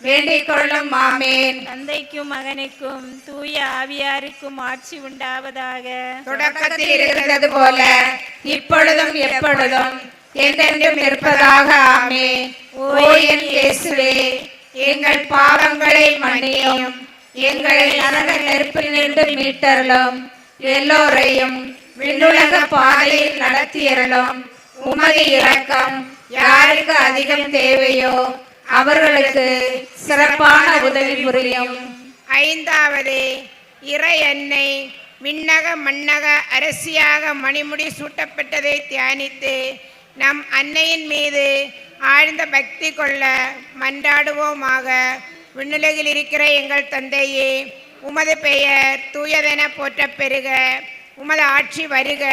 வேண்டிக் கொள்ளும் ஆமேன். தந்தைக்கும் மகனுக்கும் தூய ஆவியாருக்கும் ஆட்சி உண்டாவதாக. தொடக்கத்தில் இருந்தது போல இப்பொழுதும் எப்பொழுதும் என்றென்றும் இருப்பதாக ஆமே ஓ என் இயேசுவே எங்கள் பாவங்களை மன்னியும் எங்களை நரக நெருப்பிலிருந்து மீட்டருளும் எல்லோரையும் விண்ணுலக பாதையில் நடத்தியறலும் உமது இரக்கம் யாருக்கு அதிகம் தேவையோ அவர்களுக்கு சிறப்பான உதவி புரியும். ஐந்தாவது இறை எண்ணெய் விண்ணக மண்ணக அரசியாக மணிமுடி சூட்டப்பட்டதை தியானித்து நம் அன்னையின் மீது ஆழ்ந்த பக்தி கொள்ள மன்றாடுவோமாக. விண்ணுலகில் இருக்கிற எங்கள் தந்தையே உமது பெயர் தூயதென போற்ற பெறுக. உமது ஆட்சி வருக.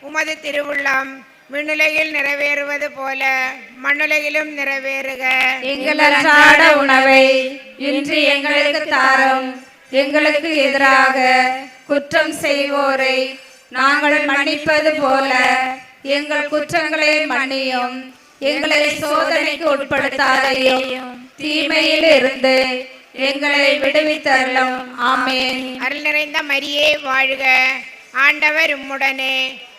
உமது திருவுள்ளம் விண்ணுலகில் நிறைவேறுவது போல மண்ணுலகிலும் நிறைவேறுக. எங்கள் அன்றாட உணவை இன்று எங்களுக்கு தாரும். எங்களுக்கு எதிராக குற்றம் செய்வோரை நாங்கள் மன்னிப்பது போல எங்கள் குற்றங்களை மன்னியும். எங்களை சோதனைக்கு உட்படுத்தாதையும் தீமையில் இருந்து எங்களை விடுவித்தருளும். ஆமேன். அருள் நிறைந்த மரியே வாழ்க. ஆண்டவர் உம்முடனே.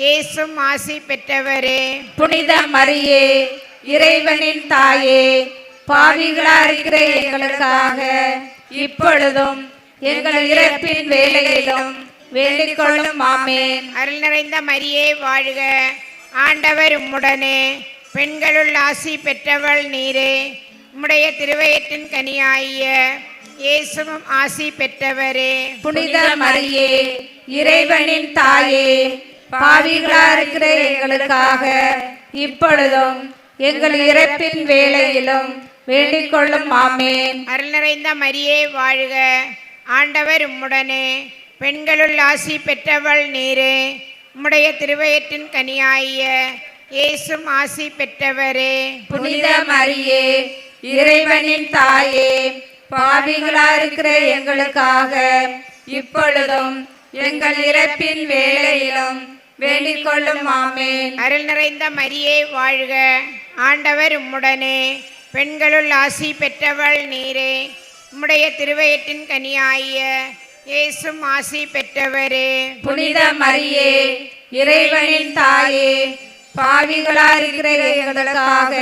இயேசும் ஆசி பெற்றவரே. புனித மரியே இறைவனின் தாயே பாவிகளா இருக்கிற எங்களுக்காக இப்பொழுதும் எங்கள் இறப்பின் வேளையிலும் வேண்டிக் கொள்ளும் ஆமேன். அருள் நிறைந்த மரியே வாழ்க. ஆண்டவர் உம்முடனே பெண்களுள் ஆசி பெற்றவள் நீரே. உம்முடைய திருவயிற்றின் கனியாகிய இயேசுவும் ஆசி பெற்றவரே. புனித மரியே இறைவனின் தாயே பாவிகளா இருக்கிற எங்களுக்காக இப்பொழுதும் எங்கள் இறப்பின் வேளையிலும் வேண்டிக் கொள்ளும் ஆமேன். அருள் நிறைந்த மரியே வாழ்க. ஆண்டவர் உம்முடனே. பெண்களுள் ஆசி பெற்றவள் நீரே. உம்முடைய திருவயிற்றின் கனியாகிய இயேசும் ஆசி பெற்றவரே. புனித மரியே இறைவனின் தாயே பாவிகளா இருக்கிற எங்களுக்காக இப்பொழுதும் எங்கள் இறப்பின் வேளையிலும் வேண்டிக் கொள்ளும் ஆமேன் அருள் நிறைந்த மரியே வாழ்க. ஆண்டவர் உம்முடனே. பெண்களுள் ஆசி பெற்றவள் நீரே. உம்முடைய திருவயிற்றின் கனியாகிய இயேசும் ஆசி பெற்றவரே. புனித மரியே இறைவனின் தாயே பாவிகளா இருக்கிற எங்களுக்காக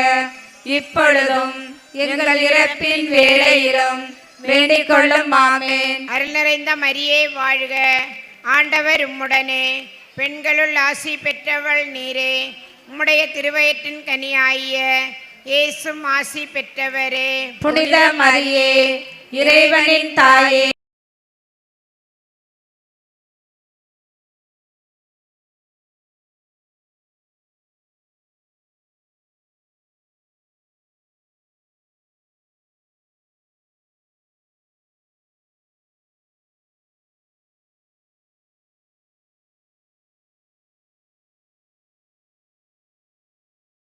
இப்பொழுதும் எங்கள் இறப்பின் வேளையிலும் வேண்டிக் கொள்ளும் ஆமேன் அருள் நிறைந்த மரியே வாழ்க. ஆண்டவர் உம்முடனே. பெண்களுள் ஆசி பெற்றவள் நீரே உம்முடைய திருவயிற்றின் கனியாகிய இயேசும் ஆசி பெற்றவரே. புனித மரியே இறைவனின் தாயே.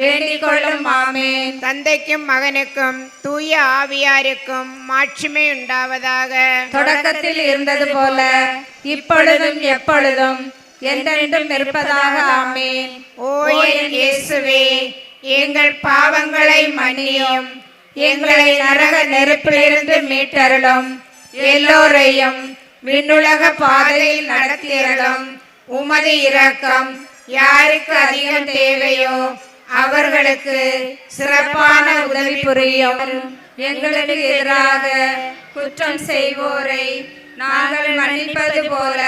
வேண்டிக் கொள்ளும் ஆமேன். தந்தைக்கும் மகனுக்கும் தூய ஆவியாருக்கும் மாட்சிமை உண்டாவதாக. தொடக்கத்தில் இருந்தது போல இப்பொழுதும் எப்பொழுதும் என்றென்றும் இருப்பதாக ஆமேன். ஓ என் இயேசுவே எங்கள் பாவங்களை மன்னியும். எங்களை நரக நெருப்பிலிருந்து மீட்டருளும். எல்லோரையும் விண்ணுலக பாதையில் நடத்தியருளும். உமது இரக்கம் யாருக்கு அதிகம் தேவையோ அவர்களுக்கு சிறப்பான உதவி புரியும். எங்களுக்கு எதிராக குற்றம் செய்வோரை நாங்கள் மன்னிப்பது போல